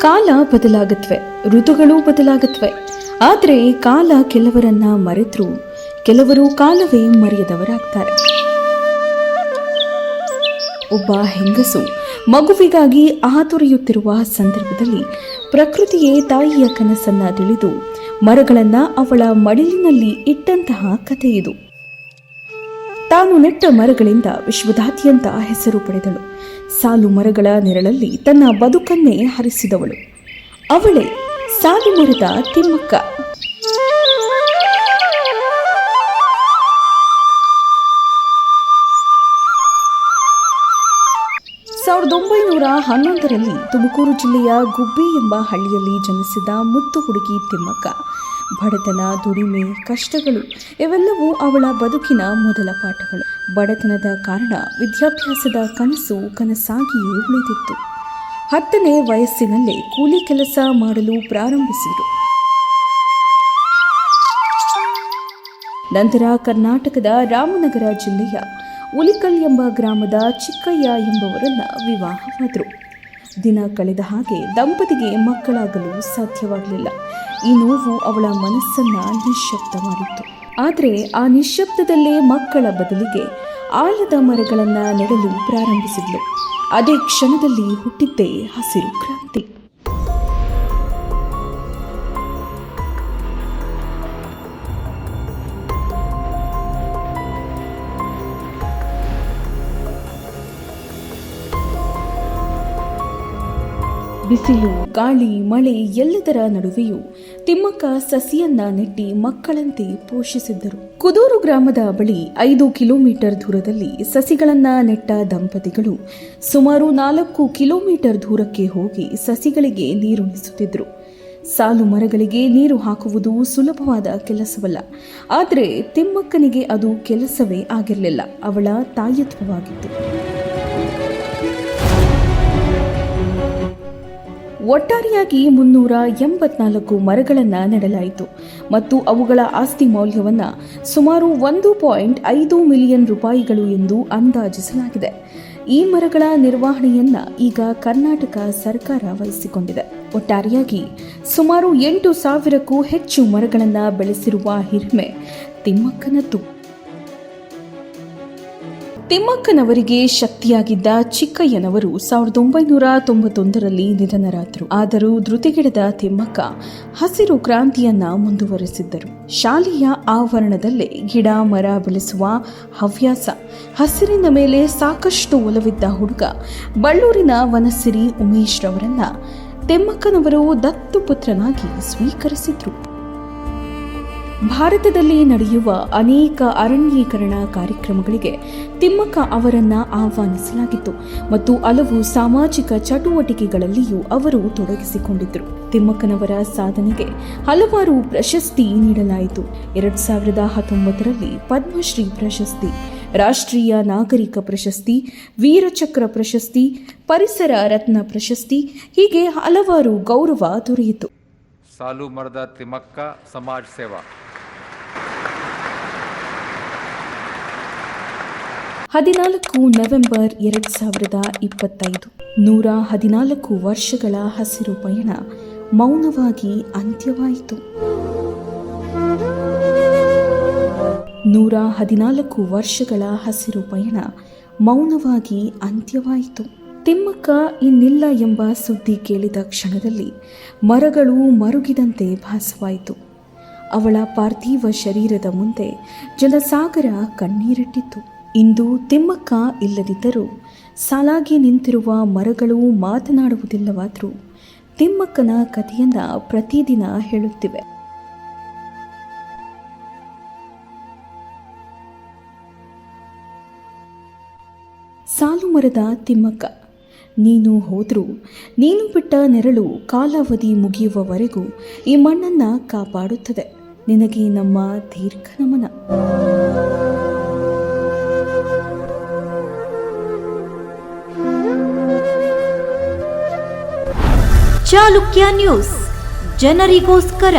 ಕಾಲ ಬದಲಾಗತ್ವೆ, ಋತುಗಳು ಬದಲಾಗತ್ವೆ. ಆದರೆ ಕಾಲ ಕೆಲವರನ್ನ ಮರೆತರು, ಕೆಲವರು ಕಾಲವೇ ಮರೆಯದವರಾಗ್ತಾರೆ. ಒಬ್ಬ ಹೆಂಗಸು ಮಗುವಿಗಾಗಿ ಆತೊರೆಯುತ್ತಿರುವ ಸಂದರ್ಭದಲ್ಲಿ ಪ್ರಕೃತಿಯೇ ತಾಯಿಯ ಕನಸನ್ನ ತಿಳಿದು ಮರಗಳನ್ನ ಅವಳ ಮಡಿಲಿನಲ್ಲಿ ಇಟ್ಟಂತಹ ಕಥೆ ತಾನು ನೆಟ್ಟ ಮರಗಳಿಂದ ವಿಶ್ವದಾದ್ಯಂತ ಹೆಸರು ಪಡೆದಳು. ಸಾಲು ಮರಗಳ ನೆರಳಲ್ಲಿ ತನ್ನ ಬದುಕನ್ನೇ ಹರಿಸಿದವಳು. ಅವಳೇ ಸಾಲು ಮರದ ತಿಮ್ಮಕ್ಕ. ಸಾವಿರದ ಒಂಬೈನೂರ ಹನ್ನೊಂದರಲ್ಲಿ ತುಮಕೂರು ಜಿಲ್ಲೆಯ ಗುಬ್ಬಿ ಎಂಬ ಹಳ್ಳಿಯಲ್ಲಿ ಜನಿಸಿದ ಮುತ್ತು ಹುಡುಗಿ ತಿಮ್ಮಕ್ಕ. ಬಡತನ, ದುಡಿಮೆ, ಕಷ್ಟಗಳು ಇವೆಲ್ಲವೂ ಅವಳ ಬದುಕಿನ ಮೊದಲ ಪಾಠಗಳು. ಬಡತನದ ಕಾರಣ ವಿದ್ಯಾಭ್ಯಾಸದ ಕನಸು ಕನಸಾಗಿಯೇ ಉಳಿದಿತ್ತು. ಹತ್ತನೇ ವಯಸ್ಸಿನಲ್ಲೇ ಕೂಲಿ ಕೆಲಸ ಮಾಡಲು ಪ್ರಾರಂಭಿಸಿದರು. ನಂತರ ಕರ್ನಾಟಕದ ರಾಮನಗರ ಜಿಲ್ಲೆಯ ಉಲಿಕಲ್ ಎಂಬ ಗ್ರಾಮದ ಚಿಕ್ಕಯ್ಯ ಎಂಬವರನ್ನ ವಿವಾಹವಾದರು. ದಿನ ಕಳೆದ ಹಾಗೆ ದಂಪತಿಗೆ ಮಕ್ಕಳಾಗಲು ಸಾಧ್ಯವಾಗಲಿಲ್ಲ. ಈ ನೋವು ಅವಳ ಮನಸ್ಸನ್ನ ನಿಶ್ಶಬ್ದ ಮಾಡಿತ್ತು. ಆದರೆ ಆ ನಿಶ್ಶಬ್ದದಲ್ಲೇ ಮಕ್ಕಳ ಬದಲಿಗೆ ಆಲದ ಮರಗಳನ್ನು ನೆಡಲು ಪ್ರಾರಂಭಿಸಿದ್ಲು. ಅದೇ ಕ್ಷಣದಲ್ಲಿ ಹುಟ್ಟಿದ್ದೇ ಹಸಿರು ಕ್ರಾಂತಿ. ಬಿಸಿಲು, ಗಾಳಿ, ಮಳೆ ಎಲ್ಲದರ ನಡುವೆಯೂ ತಿಮ್ಮಕ್ಕ ಸಸಿಯನ್ನ ನೆಟ್ಟಿ ಮಕ್ಕಳಂತೆ ಪೋಷಿಸಿದ್ದರು. ಕುದೂರು ಗ್ರಾಮದ ಬಳಿ ಐದು ಕಿಲೋಮೀಟರ್ ದೂರದಲ್ಲಿ ಸಸಿಗಳನ್ನ ನೆಟ್ಟ ದಂಪತಿಗಳು ಸುಮಾರು ನಾಲ್ಕು ಕಿಲೋಮೀಟರ್ ದೂರಕ್ಕೆ ಹೋಗಿ ಸಸಿಗಳಿಗೆ ನೀರುಣಿಸುತ್ತಿದ್ದರು ಸಾಲು ಮರಗಳಿಗೆ ನೀರು ಹಾಕುವುದು ಸುಲಭವಾದ ಕೆಲಸವಲ್ಲ. ಆದರೆ ತಿಮ್ಮಕ್ಕನಿಗೆ ಅದು ಕೆಲಸವೇ ಆಗಿರಲಿಲ್ಲ. ಅವಳ ತಾಯತ್ವವಾಗಿತ್ತು. ಒಟ್ಟಾರೆಯಾಗಿ ಮುನ್ನೂರ ಎಂಬತ್ನಾಲ್ಕು ಮರಗಳನ್ನು ನೆಡಲಾಯಿತು ಮತ್ತು ಅವುಗಳ ಆಸ್ತಿ ಮೌಲ್ಯವನ್ನು ಸುಮಾರು ಒಂದು ಪಾಯಿಂಟ್ ಐದು ಮಿಲಿಯನ್ ರೂಪಾಯಿಗಳು ಎಂದು ಅಂದಾಜಿಸಲಾಗಿದೆ. ಈ ಮರಗಳ ನಿರ್ವಹಣೆಯನ್ನ ಈಗ ಕರ್ನಾಟಕ ಸರ್ಕಾರ ವಹಿಸಿಕೊಂಡಿದೆ. ಒಟ್ಟಾರೆಯಾಗಿ ಸುಮಾರು ಎಂಟು ಸಾವಿರಕ್ಕೂ ಹೆಚ್ಚು ಮರಗಳನ್ನು ಬೆಳೆಸಿರುವ ಹಿರಿಮೆ ತಿಮ್ಮಕ್ಕನದ್ದು ತಿಮ್ಮಕ್ಕನವರಿಗೆ ಶಕ್ತಿಯಾಗಿದ್ದ ಚಿಕ್ಕಯ್ಯನವರು ಸಾವಿರದ ಒಂಬೈನೂರ ತೊಂಬತ್ತೊಂದರಲ್ಲಿ ನಿಧನರಾದರು. ಆದರೂ ಧೃತಿಗೆಡದ ತಿಮ್ಮಕ್ಕ ಹಸಿರು ಕ್ರಾಂತಿಯನ್ನ ಮುಂದುವರೆಸಿದ್ದರು. ಶಾಲೆಯ ಆವರಣದಲ್ಲೇ ಗಿಡ, ಮರ ಬೆಳೆಸುವ ಹವ್ಯಾಸ. ಹಸಿರಿನ ಮೇಲೆ ಸಾಕಷ್ಟು ಒಲವಿದ್ದ ಹುಡುಗ ಬಳ್ಳೂರಿನ ವನಸಿರಿ ಉಮೇಶ್ ರವರನ್ನ ತಿಮ್ಮಕ್ಕನವರು ದತ್ತು ಪುತ್ರನಾಗಿ ಸ್ವೀಕರಿಸಿದ್ರು. ಭಾರತದಲ್ಲಿ ನಡೆಯುವ ಅನೇಕ ಅರಣ್ಯೀಕರಣ ಕಾರ್ಯಕ್ರಮಗಳಿಗೆ ತಿಮ್ಮಕ್ಕ ಅವರನ್ನ ಆಹ್ವಾನಿಸಲಾಗಿತ್ತು ಮತ್ತು ಹಲವು ಸಾಮಾಜಿಕ ಚಟುವಟಿಕೆಗಳಲ್ಲಿಯೂ ಅವರು ತೊಡಗಿಸಿಕೊಂಡಿದ್ದರು. ತಿಮ್ಮಕ್ಕನವರ ಸಾಧನೆಗೆ ಹಲವಾರು ಪ್ರಶಸ್ತಿ ನೀಡಲಾಯಿತು. ಎರಡು ಸಾವಿರದ ಹತ್ತೊಂಬತ್ತರಲ್ಲಿ ಪದ್ಮಶ್ರೀ ಪ್ರಶಸ್ತಿ, ರಾಷ್ಟ್ರೀಯ ನಾಗರಿಕ ಪ್ರಶಸ್ತಿ, ವೀರಚಕ್ರ ಪ್ರಶಸ್ತಿ, ಪರಿಸರ ರತ್ನ ಪ್ರಶಸ್ತಿ, ಹೀಗೆ ಹಲವಾರು ಗೌರವ ದೊರೆಯಿತು. ಸಾಲು ಮರದ ತಿಮ್ಮಕ್ಕ ಸಮಾಜ ಸೇವಾ. ಹದಿನಾಲ್ಕು ನವೆಂಬರ್ ಎರಡ್ ಸಾವಿರದ ಇಪ್ಪತ್ತೈದು. ನೂರ ಹದಿನಾಲ್ಕು ವರ್ಷಗಳ ಹಸಿರು ಪಯಣ ಮೌನವಾಗಿ ಅಂತ್ಯವಾಯಿತು. ನೂರ ಹದಿನಾಲ್ಕು ವರ್ಷಗಳ ಹಸಿರು ಪಯಣ ಮೌನವಾಗಿ ಅಂತ್ಯವಾಯಿತು. ತಿಮ್ಮಕ್ಕ ಇನ್ನಿಲ್ಲ ಎಂಬ ಸುದ್ದಿ ಕೇಳಿದ ಕ್ಷಣದಲ್ಲಿ ಮರಗಳು ಮರುಗಿದಂತೆ ಭಾಸವಾಯಿತು. ಅವಳ ಪಾರ್ಥಿವ ಶರೀರದ ಮುಂದೆ ಜಲಸಾಗರ ಕಣ್ಣೀರಿಟ್ಟಿತ್ತು. ಇಂದು ತಿಮ್ಮಕ್ಕ ಇಲ್ಲದಿದ್ದರೂ ಸಾಲಾಗಿ ನಿಂತಿರುವ ಮರಗಳು ಮಾತನಾಡುವುದಿಲ್ಲವಾದರೂ ತಿಮ್ಮಕ್ಕನ ಕಥೆಯನ್ನ ಪ್ರತಿದಿನ ಹೇಳುತ್ತಿವೆ. ಸಾಲು ಮರದ ತಿಮ್ಮಕ್ಕ, ನೀನು ಹೋದರೂ ನೀನು ಬಿಟ್ಟ ನೆರಳು ಕಾಲಾವಧಿ ಮುಗಿಯುವವರೆಗೂ ಈ ಮಣ್ಣನ್ನ ಕಾಪಾಡುತ್ತದೆ. ನಿನಗೆ ನಮ್ಮ ದೀರ್ಘ ನಮನ. ಚಾಲುಕ್ಯ ನ್ಯೂಸ್ ಜನರಿಗೋಸ್ಕರ